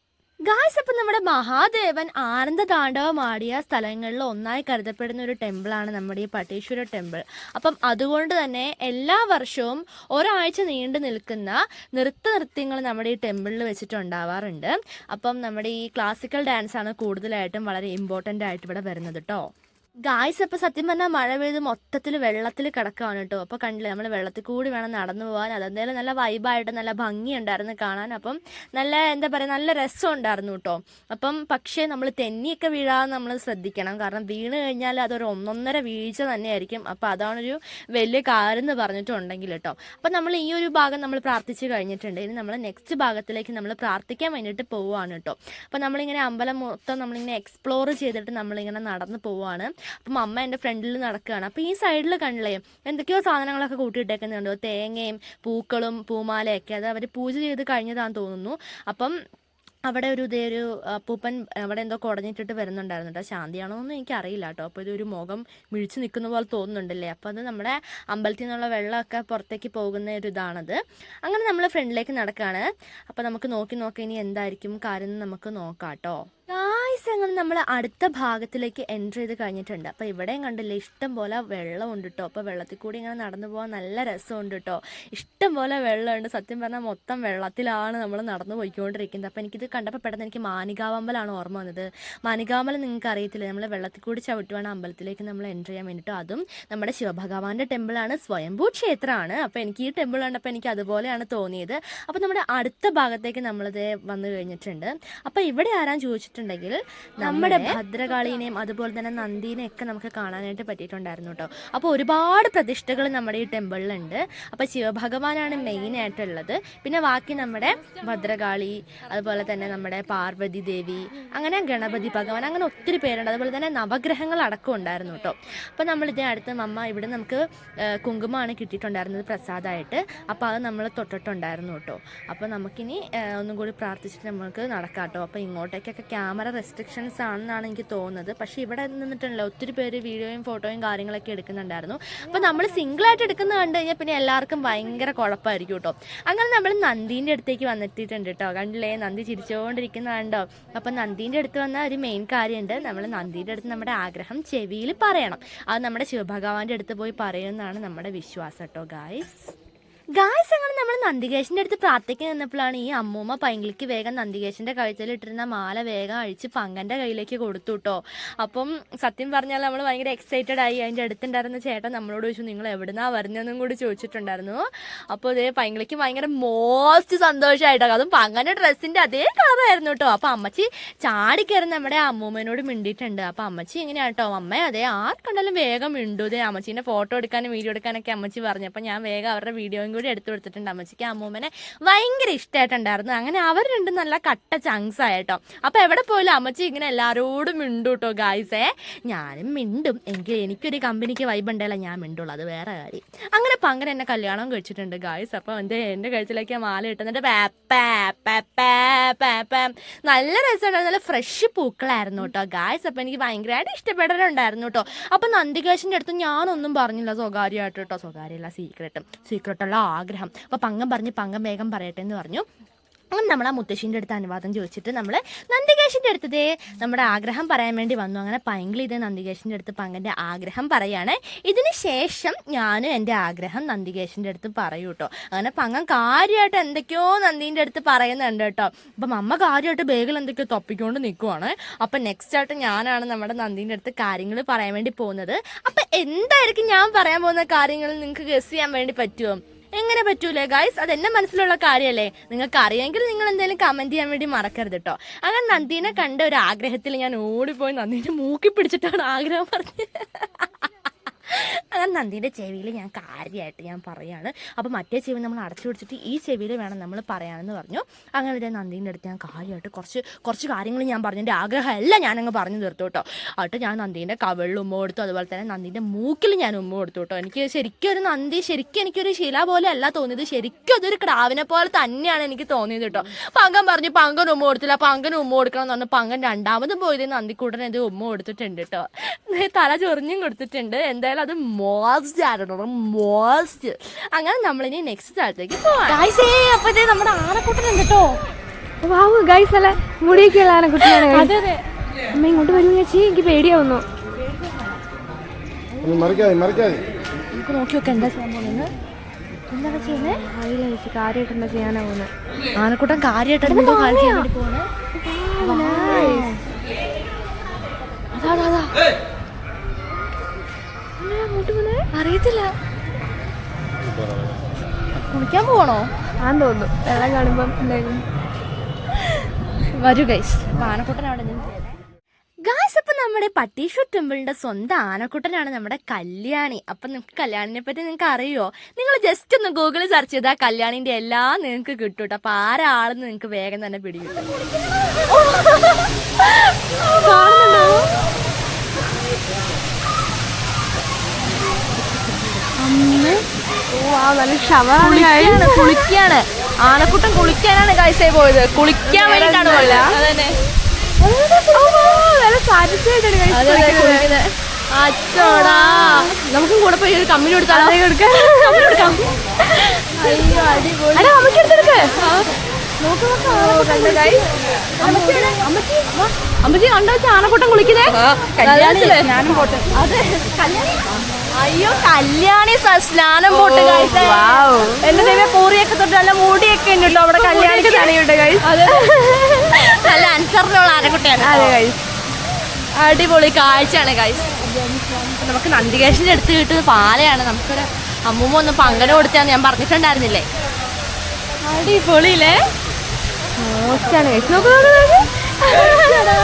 S1: ഗായ്സ് അപ്പം നമ്മുടെ മഹാദേവൻ ആനന്ദ താണ്ഡവം ആടിയ സ്ഥലങ്ങളിൽ ഒന്നായി കരുതപ്പെടുന്ന ഒരു ടെമ്പിളാണ് നമ്മുടെ ഈ പട്ടീശ്വര ടെമ്പിൾ. അപ്പം അതുകൊണ്ട് തന്നെ എല്ലാ വർഷവും ഒരാഴ്ച നീണ്ടു നിൽക്കുന്ന നൃത്ത നൃത്യങ്ങൾ നമ്മുടെ ഈ ടെമ്പിളിൽ വെച്ചിട്ടുണ്ടാവാറുണ്ട് അപ്പം നമ്മുടെ ഈ ക്ലാസിക്കൽ ഡാൻസ് ആണ് കൂടുതലായിട്ടും വളരെ ഇമ്പോർട്ടന്റ് ആയിട്ട് ഇവിടെ വരുന്നത് കേട്ടോ ഗായ്സ് അപ്പോൾ സത്യം പറഞ്ഞാൽ മഴ പെയ്ത് മൊത്തത്തിൽ വെള്ളത്തിൽ കിടക്കുകയാണ് കേട്ടോ. അപ്പോൾ കണ്ടില്ലേ നമ്മൾ വെള്ളത്തിൽ കൂടി വേണം നടന്നു പോകാൻ. അതെന്തായാലും നല്ല വൈബായിട്ട് നല്ല ഭംഗിയുണ്ടായിരുന്നു കാണാൻ. അപ്പം നല്ല എന്താ പറയുക നല്ല രസം ഉണ്ടായിരുന്നു കേട്ടോ. അപ്പം പക്ഷേ നമ്മൾ തെന്നിയൊക്കെ വീഴാതെ നമ്മൾ ശ്രദ്ധിക്കണം. കാരണം വീണ് കഴിഞ്ഞാൽ അതൊരു ഒന്നൊന്നര വീഴ്ച തന്നെയായിരിക്കും. അപ്പോൾ അതാണൊരു വലിയ കാര്യം എന്ന് പറഞ്ഞിട്ടുണ്ടെങ്കിൽ കേട്ടോ. അപ്പം നമ്മൾ ഈ ഒരു ഭാഗം നമ്മൾ പ്രാർത്ഥിച്ചു കഴിഞ്ഞിട്ടുണ്ട്. ഇനി നമ്മൾ നെക്സ്റ്റ് ഭാഗത്തിലേക്ക് നമ്മൾ പ്രാർത്ഥിക്കാൻ വേണ്ടിയിട്ട് പോവുകയാണ് കേട്ടോ. അപ്പം നമ്മളിങ്ങനെ അമ്പലം മൊത്തം നമ്മളിങ്ങനെ എക്സ്പ്ലോർ ചെയ്തിട്ട് നമ്മളിങ്ങനെ നടന്നു പോവുകയാണ് അപ്പം അമ്മ എന്റെ ഫ്രണ്ടിൽ നടക്കുകയാണ്. അപ്പോൾ ഈ സൈഡിൽ കണ്ടില്ലേ എന്തൊക്കെയോ സാധനങ്ങളൊക്കെ കൂട്ടിയിട്ടേക്കുന്നുണ്ടോ തേങ്ങയും പൂക്കളും പൂമാലയൊക്കെ അത് അവർ പൂജ ചെയ്ത് കഴിഞ്ഞതാണെന്ന് തോന്നുന്നു. അപ്പം അവിടെ ഒരു ഇതേ ഒരു അപ്പൂപ്പൻ അവിടെ എന്തോ കുടഞ്ഞിട്ടിട്ട് വരുന്നുണ്ടായിരുന്നു കേട്ടോ. ശാന്തിയാണോ എന്ന് എനിക്ക് അറിയില്ല കേട്ടോ. അപ്പോൾ ഇതൊരു മുഖം മിഴിച്ചു നിൽക്കുന്ന പോലെ തോന്നുന്നുണ്ടല്ലേ? അപ്പോൾ അത് നമ്മുടെ അമ്പലത്തിൽ നിന്നുള്ള വെള്ളമൊക്കെ പുറത്തേക്ക് പോകുന്ന ഒരു ഇതാണത്. അങ്ങനെ നമ്മൾ ഫ്രണ്ടിലേക്ക് നടക്കുകയാണ്. അപ്പോൾ നമുക്ക് നോക്കി നോക്കി ഇനി എന്തായിരിക്കും കാര്യം നമുക്ക് നോക്കാം കേട്ടോ. ഗായ്സ് നമ്മൾ അടുത്ത ഭാഗത്തിലേക്ക് എന്റർ ചെയ്ത് കഴിഞ്ഞിട്ടുണ്ട്. അപ്പോൾ ഇവിടെയും കണ്ടില്ലേ ഇഷ്ടം പോലെ വെള്ളമുണ്ട് കേട്ടോ അപ്പോൾ വെള്ളത്തിൽ കൂടി ഇങ്ങനെ നടന്നു പോകാൻ നല്ല രസമുണ്ട് കേട്ടോ ഇഷ്ടം പോലെ വെള്ളമുണ്ട്. സത്യം പറഞ്ഞാൽ മൊത്തം വെള്ളത്തിലാണ് നമ്മൾ നടന്നു പോയിക്കൊണ്ടിരിക്കുന്നത്. അപ്പോൾ എനിക്കിത് കണ്ടപ്പോൾ പെട്ടെന്ന് എനിക്ക് മാനികാവമ്പലാണ് ഓർമ്മ വന്നത്. മാനികാവമ്പലം നിങ്ങൾക്ക് അറിയത്തില്ല? നമ്മൾ വെള്ളത്തിൽ കൂടി ചവിട്ടുവാണ് അമ്പലത്തിലേക്ക് നമ്മൾ എന്റർ ചെയ്യാൻ വേണ്ടിയിട്ട് അതും നമ്മുടെ ശിവഭഗവാന്റെ ടെമ്പിളാണ്. സ്വയംഭൂ ക്ഷേത്രമാണ്. അപ്പോൾ എനിക്ക് ഈ ടെമ്പിൾ കണ്ടപ്പോൾ എനിക്ക് അതുപോലെയാണ് തോന്നിയത്. അപ്പോൾ നമ്മുടെ അടുത്ത ഭാഗത്തേക്ക് നമ്മളിത് വന്നു കഴിഞ്ഞിട്ടുണ്ട്. അപ്പോൾ ഇവിടെ ആരാൻ ചോദിച്ചിട്ടുണ്ടെങ്കിൽ നമ്മുടെ ഭദ്രകാളീനെയും അതുപോലെ തന്നെ നന്ദീനെയും ഒക്കെ നമുക്ക് കാണാനായിട്ട് പറ്റിയിട്ടുണ്ടായിരുന്നു കേട്ടോ അപ്പോൾ ഒരുപാട് പ്രതിഷ്ഠകൾ നമ്മുടെ ഈ ടെമ്പിളിലുണ്ട്. അപ്പോൾ ശിവഭഗവാനാണ് മെയിൻ ആയിട്ടുള്ളത്. പിന്നെ ബാക്കി നമ്മുടെ ഭദ്രകാളി അതുപോലെ തന്നെ നമ്മുടെ പാർവതി ദേവി അങ്ങനെ ഗണപതി ഭഗവാൻ അങ്ങനെ ഒത്തിരി പേരുണ്ട്. അതുപോലെ തന്നെ നവഗ്രഹങ്ങൾ അടക്കം ഉണ്ടായിരുന്നു കേട്ടോ അപ്പോൾ നമ്മൾ ഇതേ അടുത്ത് മമ്മ ഇവിടെ നമുക്ക് കുങ്കുമമാണ് കിട്ടിയിട്ടുണ്ടായിരുന്നത് പ്രസാദമായിട്ട് അപ്പോൾ അത് നമ്മൾ തൊട്ടിട്ടുണ്ടായിരുന്നു കേട്ടോ അപ്പോൾ നമുക്കിനി ഒന്നും കൂടി പ്രാർത്ഥിച്ചിട്ട് നമുക്ക് നടക്കാം കേട്ടോ അപ്പോൾ ഇങ്ങോട്ടേക്കൊക്കെ ക്യാമറ റെസ്ട്രിക്ഷൻസ് ആണെന്നാണ് എനിക്ക് തോന്നുന്നത്. പക്ഷേ ഇവിടെ നിന്നിട്ടുണ്ടല്ലോ ഒത്തിരി പേര് വീഡിയോയും ഫോട്ടോയും കാര്യങ്ങളൊക്കെ എടുക്കുന്നുണ്ടായിരുന്നു. അപ്പോൾ നമ്മൾ സിംഗിൾ ആയിട്ട് എടുക്കുന്നത് കണ്ടു കഴിഞ്ഞാൽ പിന്നെ എല്ലാവർക്കും ഭയങ്കര കുഴപ്പമായിരിക്കും കേട്ടോ. അങ്ങനെ നമ്മൾ നന്ദീന്റെ അടുത്തേക്ക് വന്നെത്തിയിട്ടുണ്ട് കേട്ടോ. കണ്ടില്ലേ? നന്ദി ചിരിച്ചുകൊണ്ടിരിക്കുന്ന കണ്ടോ? അപ്പം നന്ദീന്റെ അടുത്ത് വന്ന ഒരു മെയിൻ കാര്യമുണ്ട്. നമ്മൾ നന്ദീന്റെ അടുത്ത് നമ്മുടെ ആഗ്രഹം ചെവിയിൽ പറയണം. അത് നമ്മുടെ ശിവഭഗവാന്റെ അടുത്ത് പോയി പറയുമെന്നാണ് നമ്മുടെ വിശ്വാസം കേട്ടോ ഗായ്സ് ഗായ്സ് അങ്ങനെ നമ്മൾ നന്ദികേശന്റെ അടുത്ത് പ്രാർത്ഥിക്കാൻ നിന്നപ്പോഴാണ് ഈ അമ്മൂമ്മ പൈങ്കിളിക്ക് വേഗം നന്ദികേശന്റെ കഴുത്തിൽ ഇട്ടിരുന്ന മാല വേഗം അഴിച്ച് പങ്കന്റെ കയ്യിലേക്ക് കൊടുത്തു കേട്ടോ അപ്പം സത്യം പറഞ്ഞാൽ നമ്മൾ ഭയങ്കര എക്സൈറ്റഡ് ആയി. അതിന്റെ അടുത്തുണ്ടായിരുന്ന ചേട്ടൻ നമ്മളോട് ചോദിച്ചു നിങ്ങൾ എവിടുന്നാ വരുന്നതെന്നും കൂടി ചോദിച്ചിട്ടുണ്ടായിരുന്നു. അപ്പോൾ ഇതേ പൈങ്കിളിക്ക് ഭയങ്കര മോസ്റ്റ് സന്തോഷമായിട്ടോ അതും പങ്കന്റെ ഡ്രസ്സിന്റെ അതേ കളറായിരുന്നു കേട്ടോ അപ്പോൾ അമ്മച്ചി ചാടി കയറി നമ്മുടെ അമ്മൂമ്മേനോട് മിണ്ടിയിട്ടുണ്ട്. അപ്പോൾ അമ്മച്ചി എങ്ങനെയാട്ടോ അമ്മ അതേ ആർക്കുണ്ടാലും വേഗം മിണ്ടു. ഇതേ അമ്മച്ചീന്റെ ഫോട്ടോ എടുക്കാനും വീഡിയോ എടുക്കാനൊക്കെ അമ്മച്ചി പറഞ്ഞു. അപ്പോൾ ഞാൻ വേഗം അവരുടെ കൂടി എടുത്തു കൊടുത്തിട്ടുണ്ട് അമ്മച്ചിക്ക്. അമ്മൂമ്മനെ ഭയങ്കര ഇഷ്ടമായിട്ടുണ്ടായിരുന്നു. അങ്ങനെ അവർ രണ്ടും നല്ല കട്ട ചങ്സ് ആയിട്ടോ അപ്പോൾ എവിടെ പോയാലും അമ്മച്ചി ഇങ്ങനെ എല്ലാവരോടും മിണ്ടു കേട്ടോ ഗായ്സേ ഞാനും മിണ്ടും. എങ്കിൽ എനിക്കൊരു കമ്പനിക്ക് വൈബ് ഉണ്ടല്ലോ ഞാൻ മിണ്ടുള്ളൂ. അത് വേറെ കാര്യം. അങ്ങനെ അങ്ങനെ എന്നെ കല്യാണം കഴിച്ചിട്ടുണ്ട് ഗായ്സ് അപ്പോൾ എന്റെ എന്റെ കഴിച്ചിലേക്ക് മാല ഇട്ടുന്നിട്ട് നല്ല രസമുണ്ടായിരുന്നു നല്ല ഫ്രഷ് പൂക്കളായിരുന്നു കേട്ടോ ഗായ്സ് അപ്പോൾ എനിക്ക് ഭയങ്കരമായിട്ട് ഇഷ്ടപ്പെടാനുണ്ടായിരുന്നു കേട്ടോ. അപ്പോൾ നന്ദികേശന്റെ അടുത്ത് ഞാനൊന്നും പറഞ്ഞില്ല സ്വകാര്യമായിട്ട് കേട്ടോ. സ്വകാര്യമല്ല സീക്രട്ട് സീക്രട്ടുള്ള ആഗ്രഹം. അപ്പോൾ പങ്കം പറഞ്ഞ് പങ്കം വേഗം പറയട്ടെ എന്ന് പറഞ്ഞു. അങ്ങനെ നമ്മൾ ആ മുത്തശ്ശീന്റെ അടുത്ത് അനുവാദം ചോദിച്ചിട്ട് നമ്മൾ നന്ദികേശിന്റെ അടുത്തതേ നമ്മുടെ ആഗ്രഹം പറയാൻ വേണ്ടി വന്നു. അങ്ങനെ പൈങ്കിളി ഇതേ നന്ദികേശിന്റെ അടുത്ത് പങ്കന്റെ ആഗ്രഹം പറയാണ്. ഇതിന് ശേഷം ഞാനും എന്റെ ആഗ്രഹം നന്ദികേശിന്റെ അടുത്ത് പറയൂ കേട്ടോ അങ്ങനെ പങ്കൻ കാര്യമായിട്ട് എന്തൊക്കെയോ നന്ദീന്റെ അടുത്ത് പറയുന്നുണ്ട് കേട്ടോ അപ്പം അമ്മ കാര്യമായിട്ട് ബേഗിൽ എന്തൊക്കെയോ തൊപ്പിക്കൊണ്ട് നിൽക്കുവാണ് അപ്പം നെക്സ്റ്റ് ആയിട്ട് ഞാനാണ് നമ്മുടെ നന്ദീന്റെ അടുത്ത് കാര്യങ്ങൾ പറയാൻ വേണ്ടി പോകുന്നത്. അപ്പം എന്തായിരിക്കും ഞാൻ പറയാൻ പോകുന്ന കാര്യങ്ങൾ നിങ്ങൾക്ക് ഗസ് ചെയ്യാൻ വേണ്ടി പറ്റുമോ എങ്ങനെ പറ്റൂലേ ഗൈസ് അത് എന്റെ മനസ്സിലുള്ള കാര്യമല്ലേ നിങ്ങൾക്ക് അറിയാമെങ്കിൽ നിങ്ങൾ എന്തെങ്കിലും കമന്റ് ചെയ്യാൻ വേണ്ടി മറക്കരുത് കേട്ടോ അങ്ങനെ നന്ദീനെ കണ്ട ഒരു ആഗ്രഹത്തിൽ ഞാൻ ഓടിപ്പോയി നന്ദീനെ മൂക്കി പിടിച്ചിട്ടാണ് ആഗ്രഹം പറഞ്ഞത്. നന്ദീന്റെ ചെവിയിൽ ഞാൻ കാര്യമായിട്ട് ഞാൻ പറയുകയാണ് അപ്പോൾ മറ്റേ ചെവി നമ്മൾ അടച്ചു പിടിച്ചിട്ട് ഈ ചെവിയിൽ വേണം നമ്മൾ പറയാമെന്ന് പറഞ്ഞു. അങ്ങനെ ഇതേ നന്ദീന്റെ അടുത്ത് ഞാൻ കാര്യമായിട്ട് കുറച്ച് കുറച്ച് കാര്യങ്ങൾ ഞാൻ പറഞ്ഞു. എന്റെ ആഗ്രഹമല്ല ഞാനങ്ങ് പറഞ്ഞു തീർത്തു കേട്ടോ. എന്നിട്ട് ഞാൻ നന്ദീന്റെ കവിളിൽ ഉമ്മ കൊടുത്തു. അതുപോലെ തന്നെ നന്ദീന്റെ മൂക്കിൽ ഞാൻ ഉമ്മ കൊടുത്തു കേട്ടോ. എനിക്ക് ശരിക്കും ഒരു നന്ദി ശരിക്കും എനിക്കൊരു ശില പോലെ അല്ല തോന്നിയത്. ശരിക്കും അതൊരു ക്രാവിനെ പോലെ തന്നെയാണ് എനിക്ക് തോന്നിയത് കേട്ടോ. പങ്കൻ പറഞ്ഞു പങ്കൻ ഉമ്മ കൊടുത്തില്ല. പങ്കൻ ഉമ്മ കൊടുക്കണം എന്ന് പറഞ്ഞു. പങ്കൻ രണ്ടാമതും പോയത് നന്ദിക്കൂട്ടൻ ഇത് ഉമ്മ കൊടുത്തിട്ടുണ്ട് കേട്ടോ. തല ചൊറിഞ്ഞും കൊടുത്തിട്ടുണ്ട്. എന്തായാലും അത് മോസ്റ്റ് ആയിരുന്നു. മോസ്റ്റ് അങ്ങനെ നമ്മളിനി നെക്സ്റ്റ് സ്ഥലത്തേക്ക് പോവാം.
S2: ഗായ്സേ അപ്പൊ ഇതേ നമ്മുടെ ആനക്കുട്ടനുണ്ട് കേട്ടോ. വാവ് ഗായ്സ് അല്ല? മുടിയൊക്കെയുള്ള ആനക്കുട്ടിയാണ് അതെ അതെ. അമ്മ ഇങ്ങോട്ട് വരും ചേച്ചി. എനിക്ക് പേടിയാവുന്നു.
S4: ഒന്ന് മറിക്കാതെ മറിക്കാതെ
S1: നമുക്ക് നോക്കി നോക്കാം എന്താ ചെയ്യാൻ പോകുന്നത്? എന്താണ് ചെയ്യുന്നത്?
S2: അറിയില്ല ചേച്ചി. കാര്യമായിട്ട് എന്താ ചെയ്യാനാ പോകുന്നത്?
S1: ആനക്കൂട്ടം കാര്യമായിട്ട് എന്തോ കാര്യം ചെയ്യാൻ വേണ്ടി പോകുന്നത് അതാ അതാ, അതാ. അറിയത്തില്ല. കുളിക്കാൻ പോകണോ?
S2: ആന്ന് തോന്നുന്നു. വെള്ളം കാണുമ്പം എന്തായാലും.
S1: വരൂ ഗൈസ് ആനക്കുട്ടൻ അവിടെ ഗായ്സ് അപ്പൊ നമ്മുടെ പട്ടീശ്വർ ടെമ്പിളിന്റെ സ്വന്തം ആനക്കുട്ടനാണ് നമ്മുടെ കല്യാണി. അപ്പൊ നിങ്ങൾക്ക് കല്യാണിനെ പറ്റി നിങ്ങൾക്ക് അറിയോ? നിങ്ങൾ ജസ്റ്റ് ഒന്ന് ഗൂഗിളിൽ സെർച്ച് ചെയ്താൽ കല്യാണിന്റെ എല്ലാം നിങ്ങൾക്ക് കിട്ടും കേട്ടോ അപ്പൊ ആരാളെന്ന് നിങ്ങൾക്ക് വേഗം തന്നെ പിടികിട്ടും.
S2: ഓ! നല്ല ഷവറാണ്
S1: കുളിക്കാണ് ആനക്കുട്ടൻ കുളിക്കാനാണ് ഗായ്സായി പോയത്. കുളിക്കാൻ വേണ്ടിട്ടാണ് പോയത്. അതന്നെ.
S2: നല്ല സാറ്റിസ്ഫൈഡ്.
S1: അച്ചോടാ. നമുക്കും കൂടെ പോയി ഒരു
S2: അതേ കൊടുക്കാം.
S1: അയ്യോ അടിപൊളി.
S2: അല്ല നമുക്ക് എടുത്തെടുക്ക് അമ്മച്ചി.
S3: കണ്ടോ ആനക്കൂട്ടം കുളിക്കുന്നേ? ഞാനും പോട്ടെ.
S1: അതെ. കല്യാണി? അയ്യോ കല്യാണി സ്നാനം പോട്ട്.
S3: എന്റെ ദൈവം പൂറിയൊക്കെ തൊട്ട് നല്ല മൂടിയൊക്കെ ഉണ്ടല്ലോ അവിടെ കല്യാണിക്ക് തണിയുണ്ട്
S1: നല്ല അൻസറിനുള്ള ആനക്കുട്ടിയാണ്.
S3: അതെ കൈ
S1: അടിപൊളി കാഴ്ചയാണ് ഗൈസ് നമുക്ക് നന്ദികേശന്റെ അടുത്ത് കിട്ടുന്ന പാലയാണ്. നമുക്കൊരു അമ്മൂമ്മ ഒന്ന് പങ്കന കൊടുത്താന്ന് ഞാൻ പറഞ്ഞിട്ടുണ്ടായിരുന്നില്ലേ? അടിപൊളിയില്ലേ?
S2: നോക്ക് നോക്ക്. അതെടാ.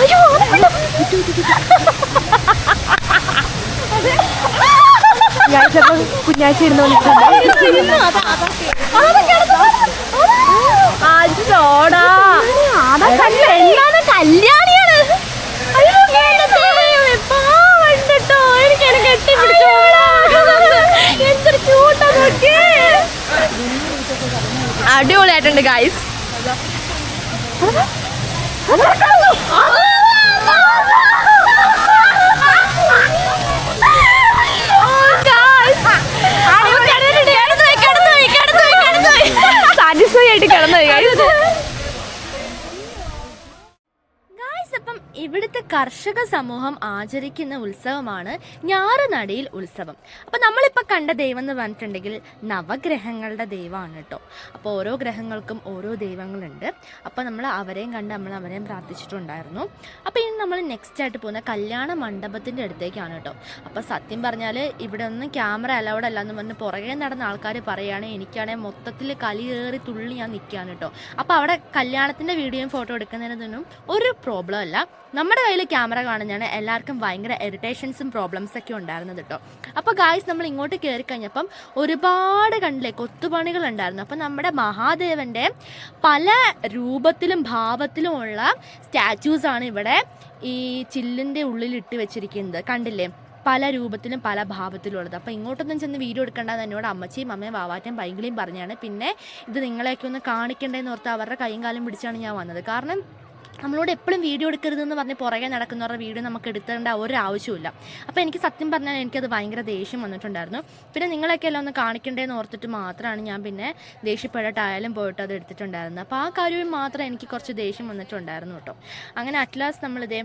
S2: അയ്യോ, കുഞ്ഞാഴ്ച ഇരുന്ന്
S1: എന്താണ് കല്യാണിയാണ്. എനിക്ക് എന്നെ. എന്തൊരു ക്യൂട്ടാ നോക്കിയേ. അടിപൊളിയായിട്ടുണ്ട് ഗൈസ് കർഷക സമൂഹം ആചരിക്കുന്ന ഉത്സവമാണ് ഞാറുനടിയിൽ ഉത്സവം. അപ്പം നമ്മളിപ്പോൾ കണ്ട ദൈവം എന്ന് പറഞ്ഞിട്ടുണ്ടെങ്കിൽ നവഗ്രഹങ്ങളുടെ ദൈവമാണ് കേട്ടോ. അപ്പോൾ ഓരോ ഗ്രഹങ്ങൾക്കും ഓരോ ദൈവങ്ങളുണ്ട്. അപ്പോൾ നമ്മൾ അവരെയും കണ്ട് നമ്മൾ അവരെയും പ്രാർത്ഥിച്ചിട്ടുണ്ടായിരുന്നു. അപ്പോൾ ഇനി നമ്മൾ നെക്സ്റ്റ് ആയിട്ട് പോകുന്ന കല്യാണ മണ്ഡപത്തിന്റെ അടുത്തേക്കാണ് കേട്ടോ. അപ്പോൾ സത്യം പറഞ്ഞാൽ ഇവിടെ ഒന്നും ക്യാമറ അലൗഡ് അല്ല എന്ന് പറഞ്ഞ് പുറകെ നടന്ന ആൾക്കാർ പറയുകയാണെങ്കിൽ എനിക്കാണെങ്കിൽ മൊത്തത്തിൽ കലിയേറി തുള്ളി ഞാൻ നിൽക്കുകയാണ് കേട്ടോ. അപ്പോൾ അവിടെ കല്യാണത്തിന്റെ വീഡിയോയും ഫോട്ടോ എടുക്കുന്നതിനൊന്നും ഒരു പ്രോബ്ലം അല്ല. നമ്മുടെ കയ്യിൽ ക്യാമറ കാണുന്നതാണ് എല്ലാവർക്കും ഭയങ്കര ഇറിറ്റേഷൻസും പ്രോബ്ലംസ് ഒക്കെ ഉണ്ടായിരുന്നത് കേട്ടോ. അപ്പോൾ ഗായ്സ് നമ്മൾ ഇങ്ങോട്ട് കയറി കഴിഞ്ഞപ്പം ഒരുപാട് കണ്ടില്ലേ കൊത്തുപണികൾ ഉണ്ടായിരുന്നു. അപ്പം നമ്മുടെ മഹാദേവന്റെ പല രൂപത്തിലും ഭാവത്തിലുമുള്ള സ്റ്റാച്യൂസ് ആണ് ഇവിടെ ഈ ചില്ലിന്റെ ഉള്ളിൽ ഇട്ട് വെച്ചിരിക്കുന്നത്. കണ്ടില്ലേ? പല രൂപത്തിലും പല ഭാവത്തിലും ഉള്ളത്. അപ്പോൾ ഇങ്ങോട്ടൊന്നും ചെന്ന് വീഡിയോ എടുക്കേണ്ടത് എന്നോട് അമ്മച്ചിയും അമ്മയും വാവാറ്റയും പൈങ്കിളിയും പറഞ്ഞാണ്. പിന്നെ ഇത് നിങ്ങളെയൊക്കെ ഒന്ന് കാണിക്കേണ്ടതെന്ന് ഓർത്ത് അവരുടെ കൈയും കാലും പിടിച്ചാണ് ഞാൻ വന്നത്. കാരണം നമ്മളോട് എപ്പോഴും വീഡിയോ എടുക്കരുതെന്ന് പറഞ്ഞ് പുറകെ നടക്കുന്നവരുടെ വീഡിയോ നമുക്ക് എടുത്തേണ്ട ഒരു ആവശ്യമില്ല അപ്പോൾ എനിക്ക് സത്യം പറഞ്ഞാൽ എനിക്കത് ഭയങ്കര ദേഷ്യം വന്നിട്ടുണ്ടായിരുന്നു. പിന്നെ നിങ്ങളൊക്കെ എല്ലാം ഒന്ന് കാണിക്കണ്ടേന്ന് ഓർത്തിട്ട് മാത്രമാണ് ഞാൻ പിന്നെ ദേഷ്യപ്പെട്ടിട്ടായാലും പോയിട്ട് അത് എടുത്തിട്ടുണ്ടായിരുന്നത്. അപ്പോൾ ആ കാര്യം മാത്രം എനിക്ക് കുറച്ച് ദേഷ്യം വന്നിട്ടുണ്ടായിരുന്നു കേട്ടോ. അങ്ങനെ അറ്റ്ലാസ്റ്റ് നമ്മളിതേ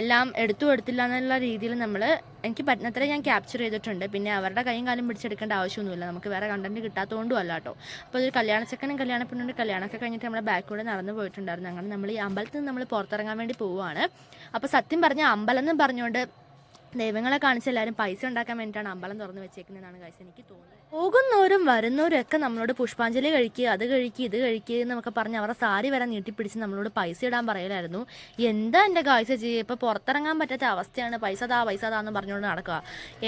S1: എല്ലാം എടുത്തു എടുത്തില്ല എന്നുള്ള രീതിയിൽ നമ്മൾ എനിക്ക് പറ്റുന്നത്ര ഞാൻ ക്യാപ്ചർ ചെയ്തിട്ടുണ്ട്. പിന്നെ അവരുടെ കൈയും കാലും പിടിച്ചെടുക്കേണ്ട ആവശ്യമൊന്നുമില്ല. നമുക്ക് വേറെ കണ്ടന്റ് കിട്ടാത്തതുകൊണ്ടും അല്ല കേട്ടോ അപ്പോൾ ഒരു കല്യാണച്ചക്കനും കല്യാണ പെണ്ണുണ്ട് കല്യാണമൊക്കെ കഴിഞ്ഞിട്ട് നമ്മുടെ ബാക്കിലൂടെ നടന്നു പോയിട്ടുണ്ടായിരുന്നു. അങ്ങനെ നമ്മൾ ഈ അമ്പലത്തിൽ നിന്ന് നമ്മൾ പുറത്തിറങ്ങാൻ വേണ്ടി പോവുകയാണ്. അപ്പോൾ സത്യം പറഞ്ഞാൽ അമ്പലം എന്ന് പറഞ്ഞുകൊണ്ട് ദൈവങ്ങളെ കാണിച്ച് എല്ലാവരും പൈസ ഉണ്ടാക്കാൻ വേണ്ടിയിട്ടാണ് അമ്പലം തുറന്ന് വെച്ചേക്കുന്നതാണ് കാഴ്ച എനിക്ക് തോന്നുന്നത്. പോകുന്നവരും വരുന്നവരും ഒക്കെ നമ്മളോട് പുഷ്പാഞ്ജലി കഴിക്കുക അത് കഴിക്കുക ഇത് കഴിക്കുക എന്നൊക്കെ പറഞ്ഞ് അവരുടെ സാരി വരെ നീട്ടിപ്പിടിച്ച് നമ്മളോട് പൈസ ഇടാൻ പറയലായിരുന്നു. എന്താ എന്റെ കാഴ്ച ചെയ്യുക ഇപ്പോൾ പുറത്തിറങ്ങാൻ പറ്റാത്ത അവസ്ഥയാണ്. പൈസ താ പൈസ താന്ന് പറഞ്ഞുകൊണ്ട് നടക്കുക.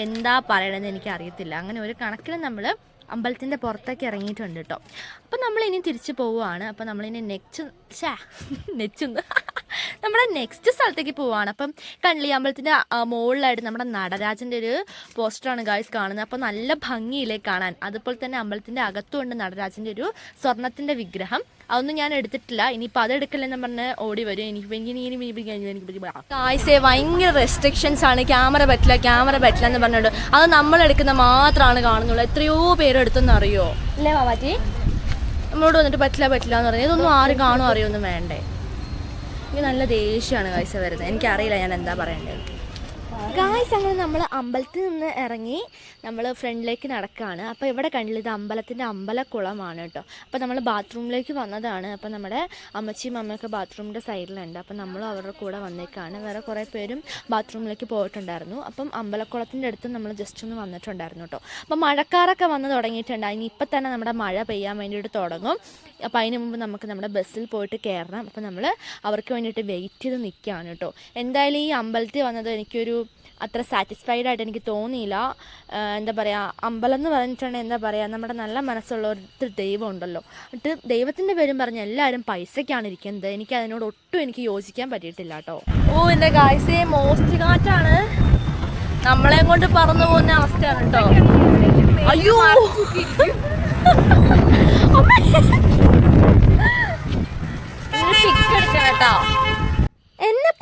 S1: എന്താ പറയണമെന്ന് എനിക്ക് അറിയത്തില്ല അങ്ങനെ ഒരു കണക്കിന് നമ്മൾ അമ്പലത്തിന്റെ പുറത്തേക്ക് ഇറങ്ങിയിട്ടുണ്ട് കേട്ടോ അപ്പം നമ്മളിനി തിരിച്ചു പോവുകയാണ്. അപ്പം നമ്മളിനി നെക്സ്റ്റ് ഷാ നെച്ചുന്ന് നമ്മുടെ നെക്സ്റ്റ് സ്ഥലത്തേക്ക് പോവാണ് അപ്പം കണ്ണിലി അമ്പലത്തിന്റെ മുകളിലായിട്ട് നമ്മുടെ നടരാജന്റെ ഒരു പോസ്റ്ററാണ് ഗായ്സ് കാണുന്നത്. അപ്പോൾ നല്ല ഭംഗിയിലേക്ക് കാണാൻ. അതുപോലെ തന്നെ അമ്പലത്തിന്റെ അകത്തുമുണ്ട് നടരാജന്റെ ഒരു സ്വർണത്തിന്റെ വിഗ്രഹം. അതൊന്നും ഞാൻ എടുത്തിട്ടില്ല. ഇനിയിപ്പോൾ അത് എടുക്കില്ലെന്ന് പറഞ്ഞ് ഓടി വരും. എനിക്ക് ഇനി ഇനി ഇനി എനിക്ക് ഗായ്സേ ഭയങ്കര റെസ്ട്രിക്ഷൻസ് ആണ്. ക്യാമറ പറ്റില്ല ക്യാമറ പറ്റില്ല എന്ന് പറഞ്ഞിട്ട് അത് നമ്മൾ എടുക്കുന്ന മാത്രമാണ് കാണുന്നുള്ളൂ. എത്രയോ പേര് എടുത്തെന്ന് അറിയോ? അല്ലേ മാമാറ്റി നമ്മളോട് വന്നിട്ട് പറ്റില്ല പറ്റില്ല എന്ന് പറഞ്ഞു. ഇതൊന്നും ആരും കാണും അറിയൊന്നും വേണ്ടേ? എനിക്ക് നല്ല ദേഷ്യമാണ് കാഴ്ച വരുന്നത്. എനിക്കറിയില്ല ഞാൻ എന്താ പറയേണ്ടത്. ഗായ്സ് അങ്ങനെ നമ്മൾ അമ്പലത്തിൽ നിന്ന് ഇറങ്ങി നമ്മൾ ഫ്രണ്ടിലേക്ക് നടക്കുകയാണ് അപ്പോൾ ഇവിടെ കണ്ടില്ല ഇത് അമ്പലത്തിന്റെ അമ്പലക്കുളമാണ് കേട്ടോ. അപ്പോൾ നമ്മൾ ബാത്റൂമിലേക്ക് വന്നതാണ്. അപ്പോൾ നമ്മുടെ അമ്മച്ചിയും അമ്മയൊക്കെ ബാത്റൂമിന്റെ സൈഡിലുണ്ട്. അപ്പോൾ നമ്മളും അവരുടെ കൂടെ വന്നേക്കാണ്. വേറെ കുറേ പേരും ബാത്റൂമിലേക്ക് പോയിട്ടുണ്ടായിരുന്നു. അപ്പം അമ്പലക്കുളത്തിന്റെ അടുത്ത് നമ്മൾ ജസ്റ്റ് ഒന്ന് വന്നിട്ടുണ്ടായിരുന്നു കേട്ടോ. അപ്പോൾ മഴക്കാരൊക്കെ വന്ന് തുടങ്ങിയിട്ടുണ്ട്. ഇനി ഇപ്പം തന്നെ നമ്മുടെ മഴ പെയ്യാൻ വേണ്ടിയിട്ട് തുടങ്ങും. അപ്പോൾ അതിന് മുമ്പ് നമുക്ക് നമ്മുടെ ബസ്സിൽ പോയിട്ട് കയറണം അപ്പോൾ നമ്മൾ അവർക്ക് വേണ്ടിയിട്ട് വെയിറ്റ് ചെയ്ത് നിൽക്കുകയാണ് കേട്ടോ. എന്തായാലും ഈ അമ്പലത്തിൽ വന്നത് എനിക്കൊരു അത്ര സാറ്റിസ്ഫൈഡ് ആയിട്ട് എനിക്ക് തോന്നിയില്ല. എന്താ പറയുക അമ്പലം എന്ന് പറഞ്ഞിട്ടുണ്ടെങ്കിൽ എന്താ പറയുക നമ്മുടെ നല്ല മനസ്സുള്ള ഒരു ദൈവം ഉണ്ടല്ലോ. എന്നിട്ട് ദൈവത്തിന്റെ പേരും പറഞ്ഞ് എല്ലാവരും പൈസയ്ക്കാണ് ഇരിക്കുന്നത്. എനിക്ക് അതിനോട് ഒട്ടും എനിക്ക് യോജിക്കാൻ പറ്റിയിട്ടില്ല കേട്ടോ. ഓ എന്റെ കാഴ്ചയെ മോസ്റ്റ് കാറ്റാണ്. നമ്മളെ കൊണ്ട് പറന്നു പോകുന്ന അവസ്ഥയാണ് കേട്ടോ. അയ്യോ! എന്നെ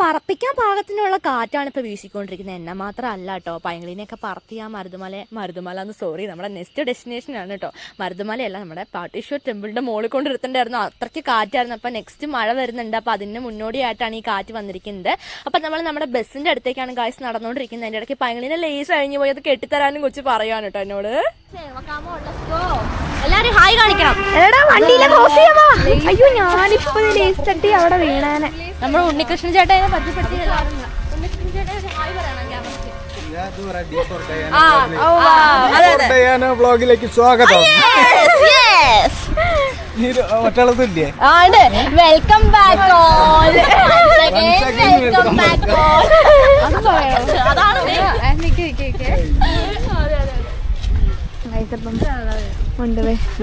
S1: പറപ്പിക്കാൻ പാകത്തിനുള്ള കാറ്റാണ് ഇപ്പൊ വീശിക്കൊണ്ടിരിക്കുന്നത്. എന്നെ മാത്രം അല്ല കേട്ടോ. പയങ്ങളിനെയൊക്കെ പറത്തി മരുതുമല മരുതുമല എന്ന് സോറി നമ്മുടെ നെക്സ്റ്റ് ഡെസ്റ്റിനേഷൻ ആണ് കേട്ടോ. മരുതുമലയല്ല നമ്മുടെ പാട്ടീശ്വർ ടെമ്പിളിന്റെ മുകളിൽ കൊണ്ട് എടുത്തിട്ടുണ്ടായിരുന്നു അത്രയ്ക്ക് കാറ്റായിരുന്നു. അപ്പൊ നെക്സ്റ്റ് മഴ വരുന്നുണ്ട്. അപ്പൊ അതിന് മുന്നോടിയായിട്ടാണ് ഈ കാറ്റ് വന്നിരിക്കുന്നത്. അപ്പൊ നമ്മൾ നമ്മുടെ ബസ്സിന്റെ അടുത്തേക്കാണ് ഗായ്സ് നടന്നുകൊണ്ടിരിക്കുന്നത്. അതിന്റെ ഇടയ്ക്ക് പയങ്ങളിനെ ലേസ് കഴിഞ്ഞു പോയി. അത് കെട്ടിത്തരാനും കൊച്ചു പറയാണ് കേട്ടോ എന്നോട്.
S3: എല്ലാരും ഹായ് കാണിക്കണം.
S2: എടാ വണ്ടിയിലെ ക്രോസ് ചെയ്യാവാ അയ്യോ ഞാനിപ്പോ തട്ടി അവിടെ വീണാനെ.
S3: നമ്മുടെ ഉണ്ണികൃഷ്ണൻ ചേട്ടനെ പറ്റിപ്പെടുത്തി
S4: ബ്ലോഗിലേക്ക് സ്വാഗതം. ഒറ്റളത്തില്ലേ
S3: welcome back all
S4: welcome
S3: back all അതാണ്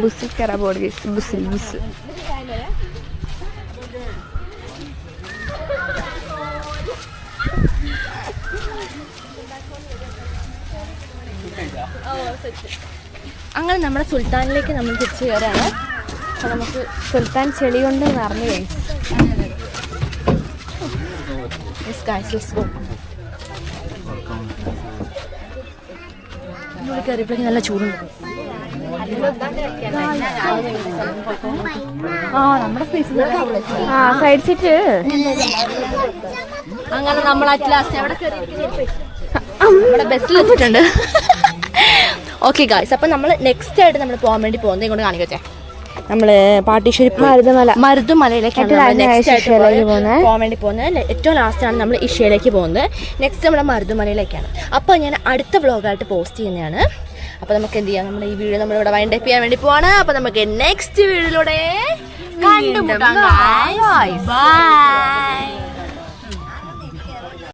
S2: ബുസ്സിൽ കയറാ ബോർഡ് ഗൈസ് ബുസ്സിൽ ബുസ്.
S1: അങ്ങനെ നമ്മുടെ സുൽത്താനിലേക്ക് നമ്മൾ തിരിച്ചു കയറാണ്.
S2: അപ്പൊ നമുക്ക് സുൽത്താൻ ചെളി കൊണ്ട് നിറഞ്ഞു
S1: കഴിഞ്ഞു കയറിയപ്പോഴേക്കും നല്ല ചൂടുണ്ട്.
S2: ആ സൈഡ് സീറ്റ്
S1: അങ്ങനെ നമ്മൾ അറ്റ് ലാസ്റ്റ് എവിടെ നമ്മുടെ ബസ്സിൽ എത്തിയിട്ടുണ്ട്. ഓക്കെ ഗായ്സ് അപ്പൊ നമ്മൾ നെക്സ്റ്റ് ആയിട്ട് നമ്മൾ പോകാൻ വേണ്ടി പോകുന്നത് ഇങ്ങോട്ട് കാണിക്കട്ടെ. നമ്മൾ പാട്ടീശ്വരി മരുതുമല
S2: മരുതമല.
S1: മരുതുമലയിലേക്കാണ് നമ്മൾ. പോകാൻ വേണ്ടി പോകുന്നത്. ഏറ്റവും ലാസ്റ്റ് ആണ് നമ്മൾ ഇഷയിലേക്ക് പോകുന്നത്. നെക്സ്റ്റ് നമ്മുടെ മരുതുമലയിലേക്കാണ്. അപ്പോൾ ഞാൻ അടുത്ത വ്ളോഗായിട്ട് പോസ്റ്റ് ചെയ്യുന്നതാണ്. അപ്പോൾ നമുക്ക് എന്ത് ചെയ്യാം നമ്മൾ ഈ വീഡിയോ നമ്മളിവിടെ വൈൻഡ് അപ്പ് ചെയ്യാൻ വേണ്ടി പോവാണ്. അപ്പോൾ നമുക്ക് നെക്സ്റ്റ് വീഡിയോയിലൂടെ കണ്ടുമുട്ടാം ബൈ